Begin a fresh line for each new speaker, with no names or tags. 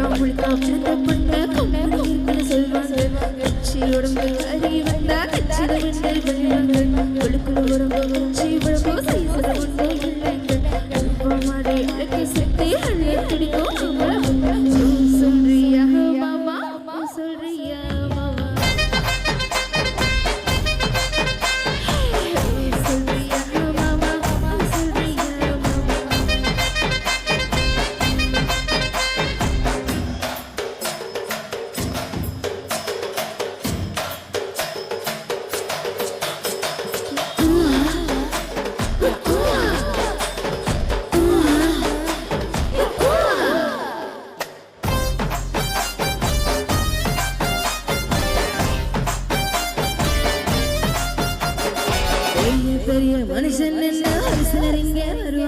கவுள் காற்றப்பட்ட கவுள் சொல்வாங்க கட்சி உடம்பு கறி வந்தா கட்சியில் விட்டு பண்ணுவாங்க உடம்பு வச்சு உடம்பு செய்வது ஒன்றும் இல்லைங்க அல்பமாரி அழகி சுத்தி அள்ளி பிடிக்கும் பெரிய மனுஷன் என்ன? சிலரிங்க வருவாங்க